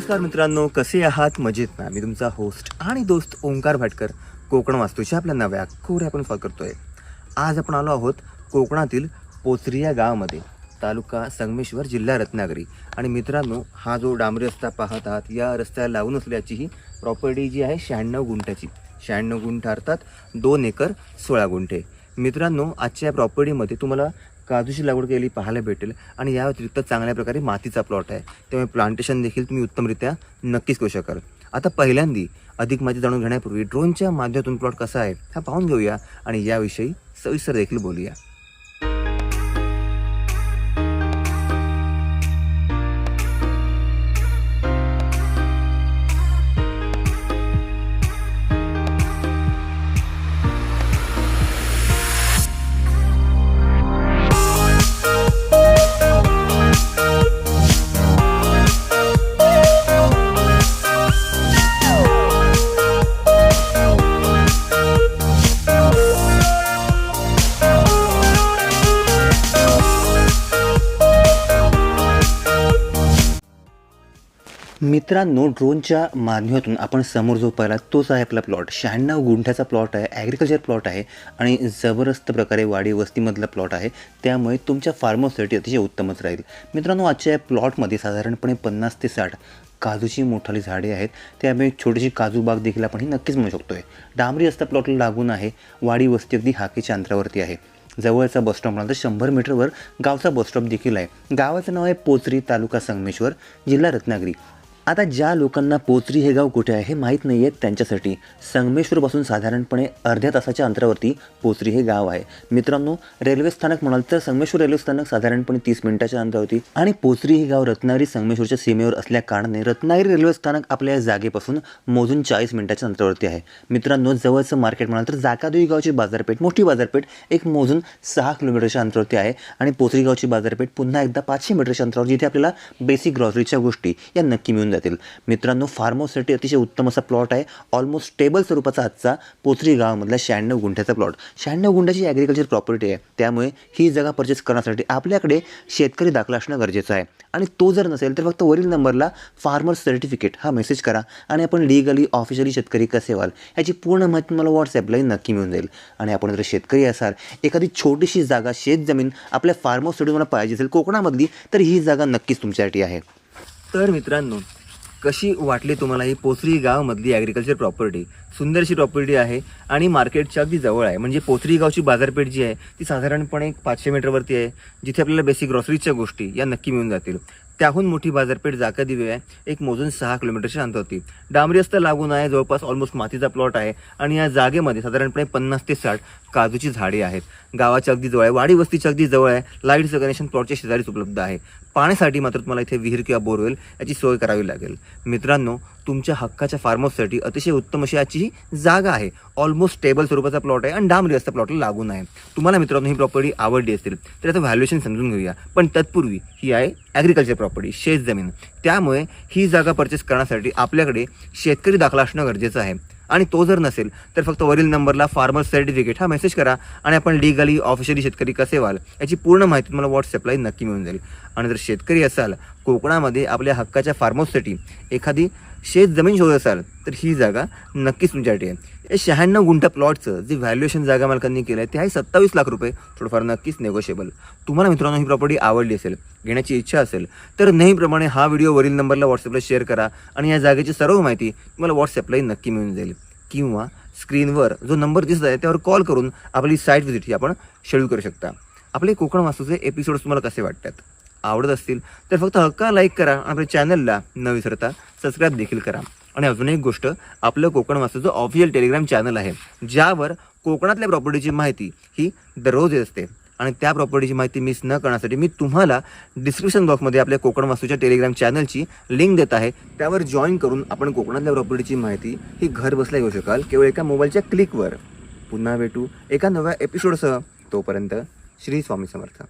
नमस्कार मित्रांनो कसे आहात? मजेत ना? मी तुमचा होस्ट आणि दोस्त ओंकार भाटकर कोकण वास्तूच्या आपल्या नव्या कोऱ्या आपण फॉल करतोय आज आपण आलो आहोत कोकणातील पोचरी या गावामध्ये तालुका संगमेश्वर जिल्हा रत्नागिरी. आणि मित्रांनो हा जो डांबरी रस्ता पाहत आहात या रस्त्याला लागून असल्याची ही प्रॉपर्टी जी आहे शहाण्णव गुंठ्याची. शहाण्णव गुंठ अर्थात दोन एकर सोळा गुंठे. मित्रांनो आजच्या प्रॉपर्टीमध्ये तुम्हाला काजूची लागवड केलेली पाहायला भेटेल आणि या व्यतिरिक्त चांगल्या प्रकारे मातीचा प्लॉट आहे. त्यामुळे प्लांटेशन देखील तुम्ही उत्तमरित्या नक्कीच करू शकाल. आता पहिल्यांदी अधिक माहिती जाणून घेण्यापूर्वी ड्रोनच्या माध्यमातून प्लॉट कसा आहे हा पाहून घेऊया आणि याविषयी सविस्तर देखील बोलूया. मित्रांनो ड्रोनच्या माध्यमातून आपण समोर जो पाहिला तोच आहे आपला प्लॉट शहाण्णव गुंठ्याचा प्लॉट आहे ॲग्रिकल्चर प्लॉट आहे आणि जबरदस्त प्रकारे वाडी वस्तीमधला प्लॉट आहे. त्यामुळे तुमच्या फार्मसाठी अतिशय उत्तमच राहील. मित्रांनो आजच्या या प्लॉटमध्ये साधारणपणे पन्नास ते साठ काजूची मोठाली झाडे आहेत. त्यामुळे एक छोटीशी काजू बाग देखील आपण ही नक्कीच म्हणू शकतो आहे डांबरी रस्ता प्लॉटला लागून आहे. वाडी वस्ती अगदी हाकेच्या अंतरावरती आहे. जवळचा बसस्टॉप म्हणाल तर शंभर मीटरवर गावचा बसस्टॉप देखील आहे. गावाचं नाव आहे पोचरी तालुका संगमेश्वर जिल्हा रत्नागिरी. आता ज्या लोकांना पोचरी हे गाव कुठे आहे हे माहीत नाही आहे त्यांच्यासाठी. संगमेश्वरपासून साधारणपणे अर्ध्या तासाच्या अंतरावरती पोचरी हे गाव आहे. मित्रांनो रेल्वे स्थानक म्हणाल तर संगमेश्वर रेल्वे स्थानक साधारणपणे तीस मिनिटाच्या अंतरावरती आणि पोचरी हे गाव रत्नागिरी संगमेश्वरच्या सीमेवर असल्या कारणाने रत्नागिरी रेल्वे स्थानक आपल्या या जागेपासून मोजून चाळीस मिनिटाच्या अंतरावरती आहे. मित्रांनो जवळचं मार्केट म्हणाल तर जाकादुई गावची बाजारपेठ मोठी बाजारपेठ एक मोजून सहा किलोमीटरच्या अंतरावरती आहे आणि पोचरी गावची बाजारपेठ पुन्हा एकदा पाचशे मीटरच्या अंतरावर जिथे आपल्याला बेसिक ग्रॉसरीच्या गोष्टी या नक्की मिळून जातील मित्रांनो फार्मोसाठी अतिशय उत्तम असा प्लॉट आहे. ऑलमोस्ट स्टेबल स्वरूपाचा आजचा पोचरी गावामधला शहाण्णव गुंठ्याचा प्लॉट शहाण्णव गुंठ्याची ॲग्रिकल्चर प्रॉपर्टी आहे. त्यामुळे ही जागा परचेस करण्यासाठी आपल्याकडे शेतकरी दाखला असणं गरजेचं आहे. आणि तो जर नसेल तर फक्त वरील नंबरला फार्मर सर्टिफिकेट हा मेसेज करा आणि आपण लिगली ऑफिशियली शेतकरी कसे व्हाल याची पूर्ण माहिती मला व्हॉट्सॲपलाही नक्की मिळून जाईल. आणि आपण जर शेतकरी असाल एखादी छोटीशी जागा शेत जमीन आपल्या फार्म हाऊससाठी पाहिजे असेल कोकणामधली तर ही जागा नक्कीच तुमच्यासाठी आहे. तर मित्रांनो कशी वाटली तुम्हाला ही पोचरी गावामधली ॲग्रिकल्चर प्रॉपर्टी सुंदरशी प्रॉपर्टी आहे आणि मार्केटच्या अगदी जवळ आहे. म्हणजे पोचरी गावची बाजारपेठ जी आहे ती साधारणपणे एक पाचशे मीटरवरती आहे जिथे आपल्याला बेसिक ग्रॉसरीच्या गोष्टी या नक्की मिळून जातील. त्याहून मोठी बाजारपेठ जाका दिवी आहे एक मोजून सहा किलोमीटरच्या अंतरावरती डांबरी रस्ता लागून आहे जवळपास ऑलमोस्ट मातीचा प्लॉट आहे आणि या जागेमध्ये साधारणपणे पन्नास ते साठ काजूची झाडे आहेत. गावाच्या अगदी जवळ आहे वाडी वस्तीच्या अगदी जवळ आहे लाईटचं कनेक्शन प्लॉटच्या शेजारीच उपलब्ध आहे. पाण्यासाठी मात्र तुम्हाला इथे विहीर किंवा बोरवेल याची सोय करावी लागेल. मित्रांनो तुमच्या हक्काच्या फार्म हाऊससाठी अतिशय उत्तम अशी याची ही जागा आहे. ऑलमोस्ट स्टेबल स्वरूपाचा प्लॉट आहे आणि डांबरी रस्ता प्लॉटला लागून आहे तुम्हाला मित्रांनो ही प्रॉपर्टी आवडली असेल तर याचं व्हॅल्युएशन समजून घेऊया. पण तत्पूर्वी ही आहे ॲग्रिकल्चर प्रॉपर्टी शेत जमीन. त्यामुळे ही जागा परचेस करण्यासाठी आपल्याकडे शेतकरी दाखला असणं गरजेचं आहे. आणि तो जर नसेल तर फक्त वरील नंबरला फार्मर सर्टिफिकेट हा मेसेज करा आणि आपण लिगली ऑफिशियली शेतकरी कसे व्हाल याची पूर्ण माहिती तुम्हाला व्हॉट्सअपलाही नक्की मिळून जाईल. आणि जर शेतकरी असाल कोकणामध्ये आपल्या हक्काच्या फार्महाऊससाठी एखादी शेत जमीन शोधत असाल तर ही जागा नक्कीच तुमच्यासाठी आहे. या शहाण्णव गुंठा प्लॉटचं जे व्हॅल्युएशन जागा मालकांनी केलं आहे ते आहे सत्तावीस लाख रुपये थोडंफार नक्कीच नेगोशिएबल तुम्हाला मित्रांनो ही प्रॉपर्टी आवडली असेल घेण्याची इच्छा असेल तर नेहमीप्रमाणे हा व्हिडिओ वरील नंबरला व्हॉट्सअपला शेअर करा आणि या जागेची सर्व माहिती तुम्हाला व्हॉट्सअपलाही नक्की मिळून जाईल. किंवा स्क्रीनवर जो नंबर दिसत आहे त्यावर कॉल करून आपली साईट व्हिजिट ही आपण शेड्यूल करू शकता. आपले कोकण वास्तूचे एपिसोड्स तुम्हाला कसे वाटतात? आवडत असतील तर फक्त हक्का लाईक करा. आणि आपल्या चॅनलला न विसरता सबस्क्राईब देखील करा. आणि अजून एक गोष्ट आपलं कोकण वास्तूचं ऑफिशियल टेलिग्राम चॅनल आहे ज्यावर कोकणातल्या प्रॉपर्टीची माहिती ही दररोज येत असते. आणि त्या प्रॉपर्टीची माहिती मिस न करण्यासाठी मी तुम्हाला डिस्क्रिप्शन बॉक्समध्ये आपल्या कोकण वास्तूच्या टेलिग्राम चॅनलची लिंक देत आहे. त्यावर जॉईन करून आपण कोकणातल्या प्रॉपर्टीची माहिती ही घर बसल्या घेऊ शकाल केवळ एका मोबाईलच्या क्लिकवर पुन्हा भेटू एका नव्या एपिसोडसह तोपर्यंत श्री स्वामी समर्थ.